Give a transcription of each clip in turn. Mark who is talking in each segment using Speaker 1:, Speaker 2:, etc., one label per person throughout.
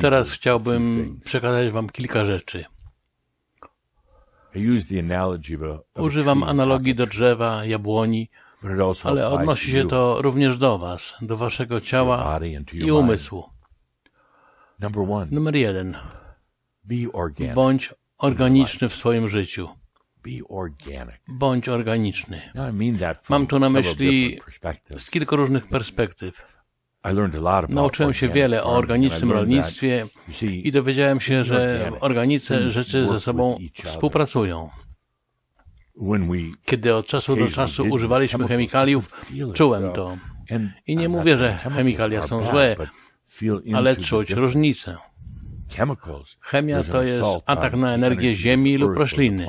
Speaker 1: Teraz chciałbym przekazać Wam kilka rzeczy. Używam analogii do drzewa, jabłoni, ale odnosi się to również do Was, do Waszego ciała i umysłu. Numer jeden. Bądź organiczny w swoim życiu. Bądź organiczny. Mam tu na myśli z kilku różnych perspektyw. Nauczyłem się wiele o organicznym rolnictwie i dowiedziałem się, że organiczne rzeczy ze sobą współpracują. Kiedy od czasu do czasu używaliśmy chemikaliów, czułem to. I nie mówię, że chemikalia są złe, ale czuć różnicę. Chemia to jest atak na energię ziemi lub rośliny.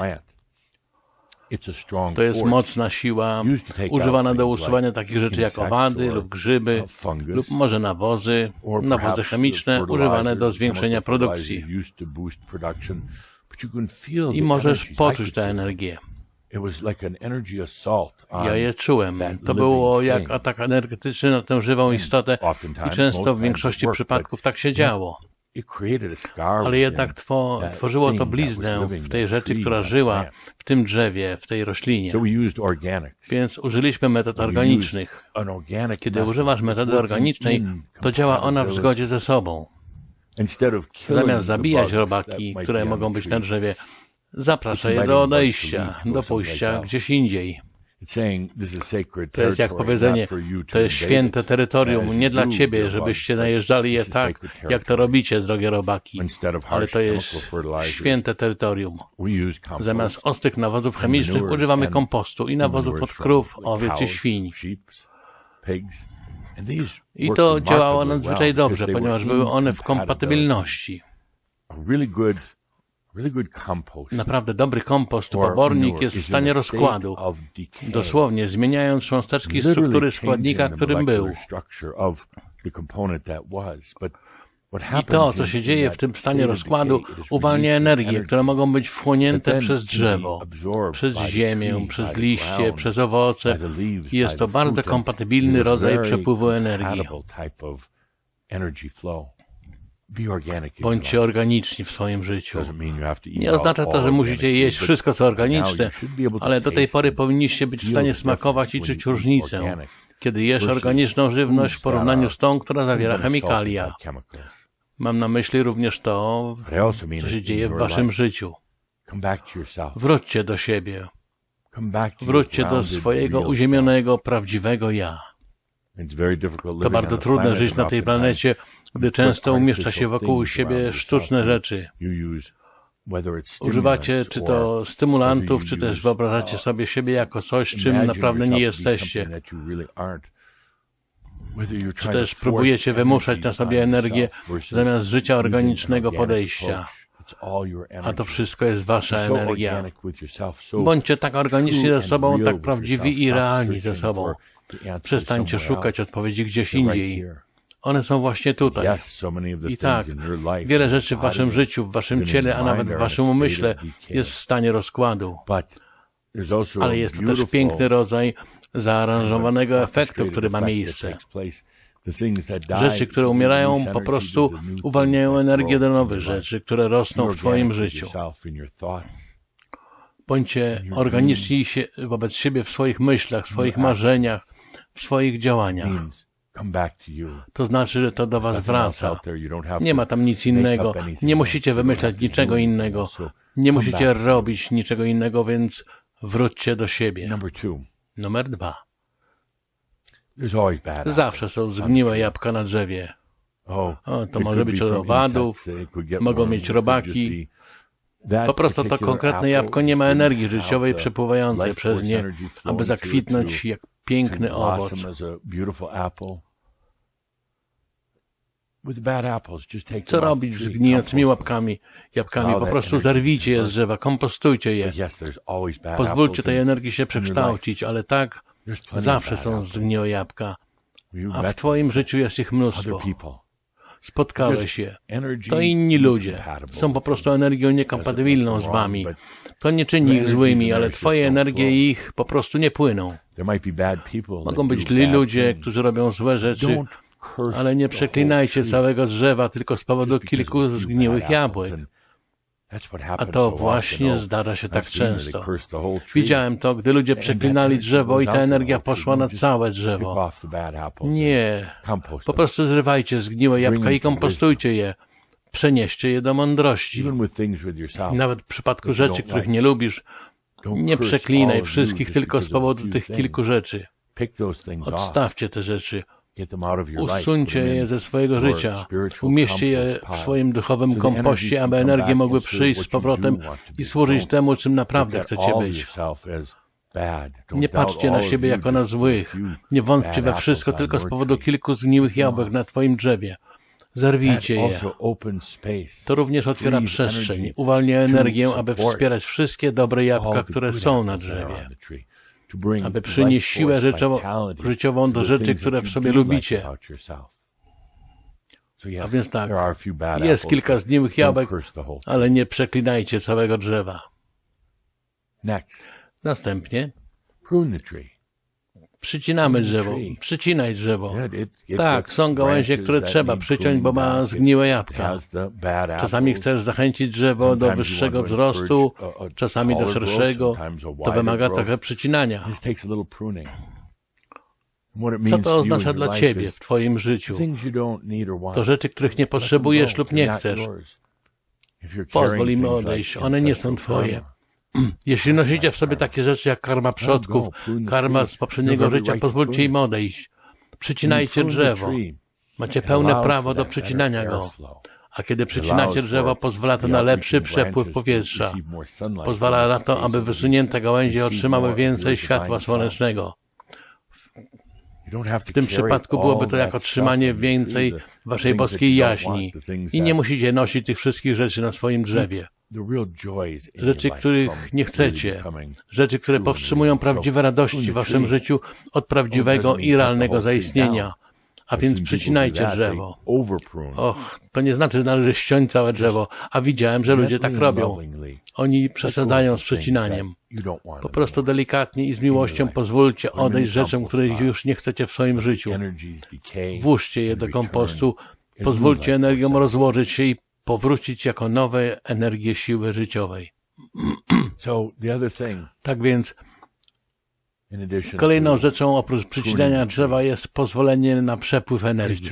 Speaker 1: To jest mocna siła używana do usuwania takich rzeczy jak owady lub grzyby lub może nawozy, nawozy chemiczne używane do zwiększenia produkcji. I możesz poczuć tę energię. Ja je czułem. To było jak atak energetyczny na tę żywą istotę i często w większości przypadków tak się działo. Ale jednak two, tworzyło to bliznę w tej rzeczy, która żyła w tym drzewie, w tej roślinie. Więc użyliśmy metod organicznych. Kiedy używasz metody organicznej, to działa ona w zgodzie ze sobą. Zamiast zabijać robaki, które mogą być na drzewie, zaprasza je do odejścia, do pójścia gdzieś indziej. To jest jak powiedzenie, to jest święte terytorium, nie dla ciebie, żebyście najeżdżali je tak, jak to robicie, drogie robaki, ale to jest święte terytorium. Zamiast ostrych nawozów chemicznych używamy kompostu i nawozów od krów, owiec i świń. I to działało nadzwyczaj dobrze, ponieważ były one w kompatybilności. Naprawdę dobry kompost obornik jest w stanie rozkładu, dosłownie zmieniając cząsteczki struktury składnika, którym był. I to, co się dzieje w tym stanie rozkładu, uwalnia energię, które mogą być wchłonięte przez drzewo, przez ziemię, przez liście, przez owoce. I jest to bardzo kompatybilny rodzaj przepływu energii. Bądźcie organiczni w swoim życiu. Nie oznacza to, że musicie jeść wszystko, co organiczne, ale do tej pory powinniście być w stanie smakować i czuć różnicę, kiedy jesz organiczną żywność w porównaniu z tą, która zawiera chemikalia. Mam na myśli również to, co się dzieje w waszym życiu. Wróćcie do siebie. Wróćcie do swojego uziemionego, prawdziwego ja. To bardzo trudne żyć na tej planecie, gdy często umieszcza się wokół siebie sztuczne rzeczy. Używacie czy to stymulantów, czy też wyobrażacie sobie siebie jako coś, czym naprawdę nie jesteście. Czy też próbujecie wymuszać na sobie energię zamiast życia organicznego podejścia. A to wszystko jest wasza energia. Bądźcie tak organiczni ze sobą, tak prawdziwi i realni ze sobą. Przestańcie szukać odpowiedzi gdzieś indziej. One są właśnie tutaj. I tak, wiele rzeczy w waszym życiu, w waszym ciele, a nawet w waszym umyśle jest w stanie rozkładu. Ale jest to też piękny rodzaj zaaranżowanego efektu, który ma miejsce. Rzeczy, które umierają, po prostu uwalniają energię do nowych rzeczy, które rosną w Twoim życiu. Bądźcie organiczni wobec siebie w swoich myślach, w swoich marzeniach, w swoich działaniach. To znaczy, że to do Was wraca. Nie ma tam nic innego. Nie musicie wymyślać niczego innego. Nie musicie robić niczego innego, więc wróćcie do siebie. Numer dwa. Zawsze są zgniłe jabłka na drzewie. O, to może być od owadów, mogą mieć robaki. Po prostu to konkretne jabłko nie ma energii życiowej przepływającej przez nie, aby zakwitnąć jak piękny owoc. Co robić z gnijącymi łapkami, jabłkami? Po prostu zerwijcie je z drzewa, kompostujcie je. Pozwólcie tej energii się przekształcić, ale tak zawsze są zgniłe jabłka, a w Twoim życiu jest ich mnóstwo. Spotkałeś je. To inni ludzie. Są po prostu energią niekompatybilną z Wami. To nie czyni ich złymi, ale Twoje energie ich po prostu nie płyną. Mogą być źli ludzie, którzy robią złe rzeczy, Ale nie przeklinajcie całego drzewa tylko z powodu kilku zgniłych jabłek. A to właśnie zdarza się tak często. Widziałem to, gdy ludzie przeklinali drzewo i ta energia poszła na całe drzewo. Nie. Po prostu zrywajcie zgniłe jabłka i kompostujcie je. Przenieście je do mądrości. Nawet w przypadku rzeczy, których nie lubisz, nie przeklinaj wszystkich tylko z powodu tych kilku rzeczy. Odstawcie te rzeczy. Usuńcie je ze swojego życia. Umieśćcie je w swoim duchowym kompoście, aby energie mogły przyjść z powrotem i służyć temu, czym naprawdę chcecie być. Nie patrzcie na siebie jako na złych. Nie wątpcie we wszystko tylko z powodu kilku zgniłych jabłek na Twoim drzewie. Zerwijcie je. To również otwiera przestrzeń, uwalnia energię, aby wspierać wszystkie dobre jabłka, które są na drzewie aby przynieść siłę życiową do rzeczy, które w sobie lubicie. A więc tak, jest kilka zgniłych jabłek, ale nie przeklinajcie całego drzewa. Następnie Przycinamy drzewo. Przycinaj drzewo. Tak, są gałęzie, które trzeba przyciąć, bo ma zgniłe jabłka. Czasami chcesz zachęcić drzewo do wyższego wzrostu, czasami do szerszego. To wymaga trochę przycinania. Co to oznacza dla Ciebie w Twoim życiu? To rzeczy, których nie potrzebujesz lub nie chcesz. Pozwól im odejść, one nie są Twoje. Jeśli nosicie w sobie takie rzeczy jak karma przodków, karma z poprzedniego życia, pozwólcie im odejść. Przycinajcie drzewo. Macie pełne prawo do przycinania go. A kiedy przycinacie drzewo, pozwala to na lepszy przepływ powietrza. Pozwala na to, aby wysunięte gałęzie otrzymały więcej światła słonecznego. W tym przypadku byłoby to jak otrzymanie więcej waszej boskiej jaźni. I nie musicie nosić tych wszystkich rzeczy na swoim drzewie rzeczy, których nie chcecie, rzeczy, które powstrzymują prawdziwe radości w waszym życiu od prawdziwego i realnego zaistnienia. A więc przycinajcie drzewo. Och, to nie znaczy, że należy ściąć całe drzewo, a widziałem, że ludzie tak robią. Oni przesadzają z przycinaniem. Po prostu delikatnie i z miłością pozwólcie odejść rzeczom, których już nie chcecie w swoim życiu. Włóżcie je do kompostu, pozwólcie energiom rozłożyć się i powrócić jako nowe energie siły życiowej. tak więc kolejną rzeczą oprócz przycinania drzewa jest pozwolenie na przepływ energii.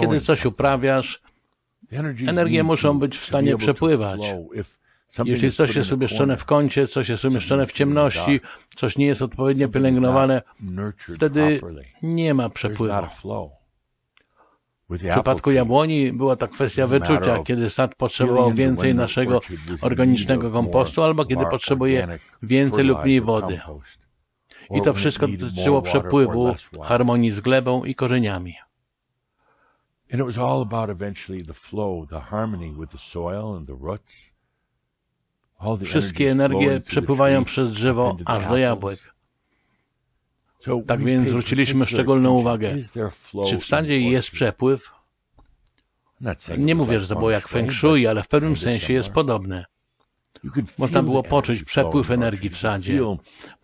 Speaker 1: Kiedy coś uprawiasz, energie muszą być w stanie przepływać. Jeśli coś jest umieszczone w kącie, coś jest umieszczone w ciemności, coś nie jest odpowiednio pielęgnowane, wtedy nie ma przepływu. W przypadku jabłoni była to kwestia wyczucia, kiedy sad potrzebował więcej naszego organicznego kompostu albo kiedy potrzebuje więcej lub mniej wody. I to wszystko dotyczyło przepływu, harmonii z glebą i korzeniami. Wszystkie energie przepływają przez drzewo aż do jabłek. Tak więc zwróciliśmy szczególną uwagę. Czy w sadzie jest przepływ? Nie mówię, że to było jak feng shui, ale w pewnym sensie jest podobne. Można było poczuć przepływ energii w sadzie.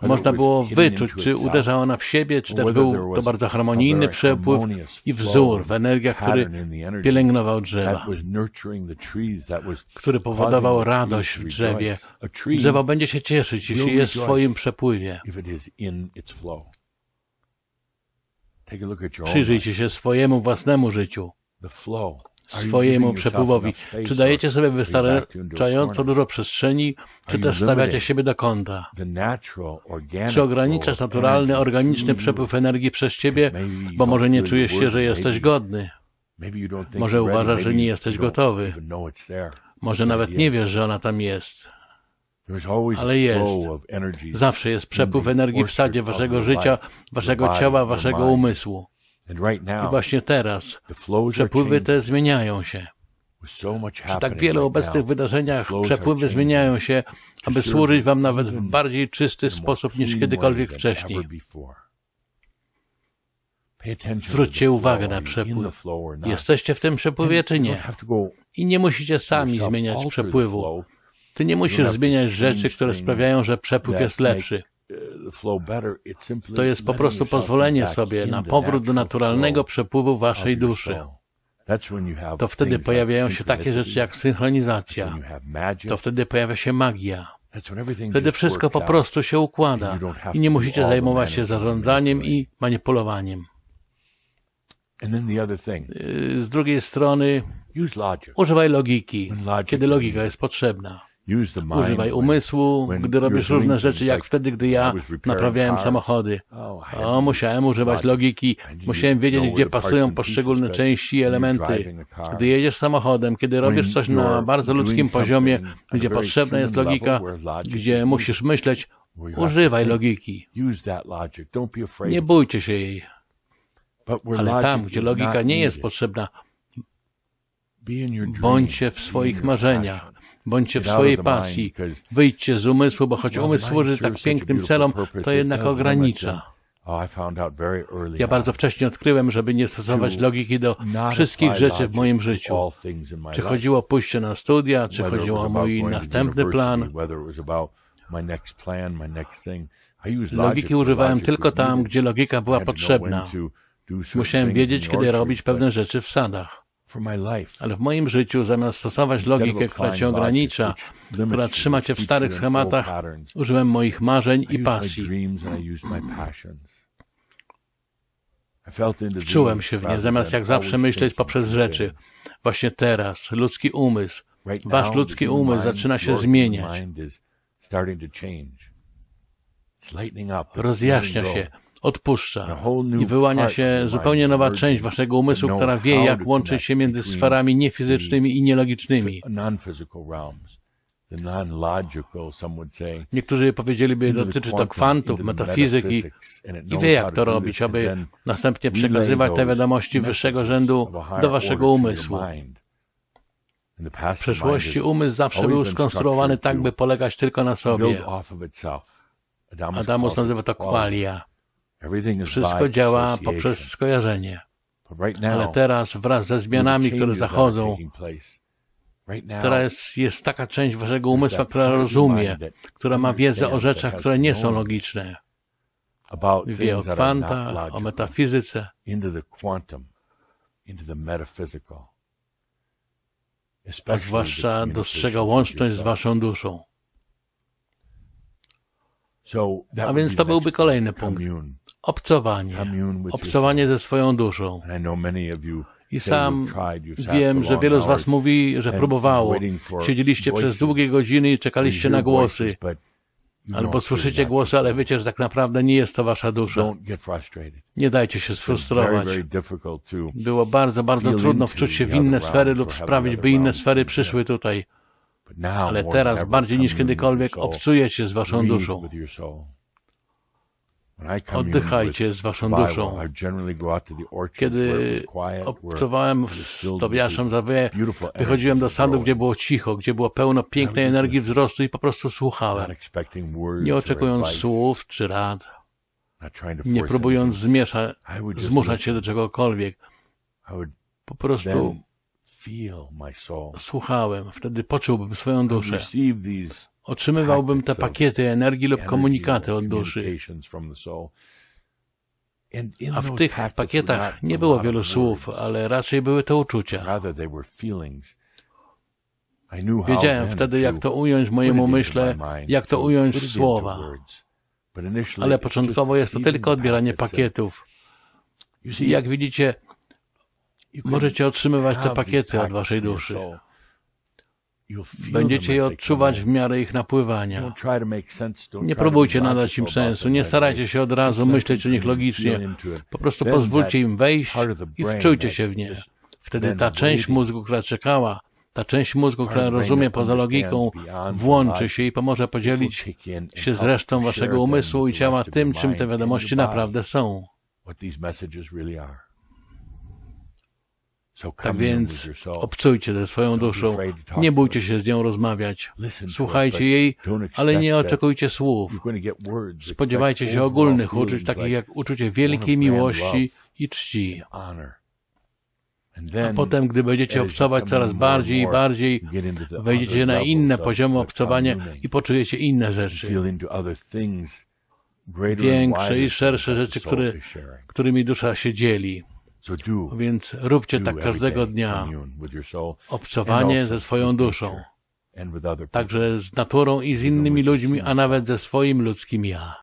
Speaker 1: Można było wyczuć, czy uderza ona w siebie, czy też był to bardzo harmonijny przepływ i wzór w energiach, który pielęgnował drzewa, który powodował radość w drzewie. Drzewo będzie się cieszyć, jeśli jest w swoim przepływie. Przyjrzyjcie się swojemu własnemu życiu, swojemu przepływowi. Czy dajecie sobie wystarczająco dużo przestrzeni, czy też stawiacie siebie do kąta? Czy ograniczasz naturalny, organiczny przepływ energii przez ciebie, bo może nie czujesz się, że jesteś godny? Może uważasz, że nie jesteś gotowy? Może nawet nie wiesz, że ona tam jest ale jest. Zawsze jest przepływ energii w sadzie waszego życia, waszego ciała, waszego umysłu. I właśnie teraz przepływy te zmieniają się. Przy tak wielu obecnych wydarzeniach przepływy zmieniają się, aby służyć wam nawet w bardziej czysty sposób niż kiedykolwiek wcześniej. Zwróćcie uwagę na przepływ. Jesteście w tym przepływie czy nie? I nie musicie sami zmieniać przepływu. Ty nie musisz zmieniać rzeczy, które sprawiają, że przepływ jest lepszy. To jest po prostu pozwolenie sobie na powrót do naturalnego przepływu waszej duszy. To wtedy pojawiają się takie rzeczy jak synchronizacja. To wtedy pojawia się magia. Wtedy wszystko po prostu się układa i nie musicie zajmować się zarządzaniem i manipulowaniem. Y, z drugiej strony używaj logiki, kiedy logika jest potrzebna. Używaj umysłu, gdy robisz różne rzeczy, jak wtedy, gdy ja naprawiałem samochody. Oh, o, musiałem używać logiki, musiałem wiedzieć, gdzie pasują poszczególne części i elementy. Gdy jedziesz samochodem, kiedy robisz coś na bardzo ludzkim poziomie, gdzie potrzebna jest logika, gdzie musisz myśleć, używaj logiki. Nie bójcie się jej. Ale tam, gdzie logika nie jest potrzebna, bądźcie w swoich marzeniach, bądźcie w swojej pasji, wyjdźcie z umysłu, bo choć umysł służy tak pięknym celom, to jednak ogranicza. Oh, ja bardzo wcześnie odkryłem, żeby nie stosować logiki do wszystkich rzeczy w moim życiu. Czy chodziło o pójście na studia, czy chodziło o mój następny plan. Logiki używałem tylko tam, gdzie logika była potrzebna. Musiałem wiedzieć, kiedy robić pewne rzeczy w sadach. Ale w moim życiu, zamiast stosować logikę, która cię ogranicza, która trzyma cię w starych schematach, użyłem moich marzeń i pasji. Wczułem się w nie, zamiast jak zawsze myśleć poprzez rzeczy. Właśnie teraz, ludzki umysł, wasz ludzki umysł zaczyna się zmieniać. Rozjaśnia się, odpuszcza i wyłania się zupełnie nowa część waszego umysłu, która wie, jak łączyć się między sferami niefizycznymi i nielogicznymi. Niektórzy powiedzieliby, dotyczy to kwantów, metafizyki i wie, jak to robić, aby następnie przekazywać te wiadomości wyższego rzędu do waszego umysłu. W przeszłości umysł zawsze był skonstruowany tak, by polegać tylko na sobie. Adamus nazywa to qualia. Wszystko działa poprzez skojarzenie. Ale teraz wraz ze zmianami, które zachodzą, teraz jest taka część waszego umysłu, która rozumie, która ma wiedzę o rzeczach, które nie są logiczne. Wie o kwanta, o metafizyce. A zwłaszcza dostrzega łączność z waszą duszą. A więc to byłby kolejny punkt. Obcowanie. Obcowanie ze swoją duszą. I sam wiem, że wielu z Was mówi, że próbowało. Siedzieliście przez długie godziny i czekaliście na głosy. Albo słyszycie głosy, ale wiecie, że tak naprawdę nie jest to Wasza dusza. Nie dajcie się sfrustrować. Było bardzo, bardzo trudno wczuć się w inne sfery lub sprawić, by inne sfery przyszły tutaj. Ale teraz, bardziej niż kiedykolwiek, obcujecie z Waszą duszą. Oddychajcie z waszą duszą. Kiedy obcowałem z Tobiaszem Zawyje, wychodziłem do sadu, gdzie było cicho, gdzie było pełno pięknej energii wzrostu i po prostu słuchałem. Nie oczekując słów czy rad, nie próbując zmiesza, zmuszać się do czegokolwiek. Po prostu słuchałem. Wtedy poczułbym swoją duszę otrzymywałbym te pakiety energii lub komunikaty od duszy. A w tych pakietach nie było wielu słów, ale raczej były to uczucia. Wiedziałem wtedy, jak to ująć mojemu myśle, jak to ująć w słowa. Ale początkowo jest to tylko odbieranie pakietów. I jak widzicie, możecie otrzymywać te pakiety od waszej duszy. Będziecie je odczuwać w miarę ich napływania. Nie próbujcie nadać im sensu, nie starajcie się od razu myśleć o nich logicznie. Po prostu pozwólcie im wejść i wczujcie się w nie. Wtedy ta część mózgu, która czekała, ta część mózgu, która rozumie poza logiką, włączy się i pomoże podzielić się z resztą waszego umysłu i ciała tym, czym te wiadomości naprawdę są. Tak więc obcujcie ze swoją duszą, nie bójcie się z nią rozmawiać. Słuchajcie jej, ale nie oczekujcie słów. Spodziewajcie się ogólnych uczuć, takich jak uczucie wielkiej miłości i czci. A potem, gdy będziecie obcować coraz bardziej i bardziej, wejdziecie na inne poziomy obcowania i poczujecie inne rzeczy. większe i szersze rzeczy, które, którymi dusza się dzieli. Więc róbcie tak każdego dnia. Obcowanie ze swoją duszą. Także z naturą i z innymi ludźmi, a nawet ze swoim ludzkim ja.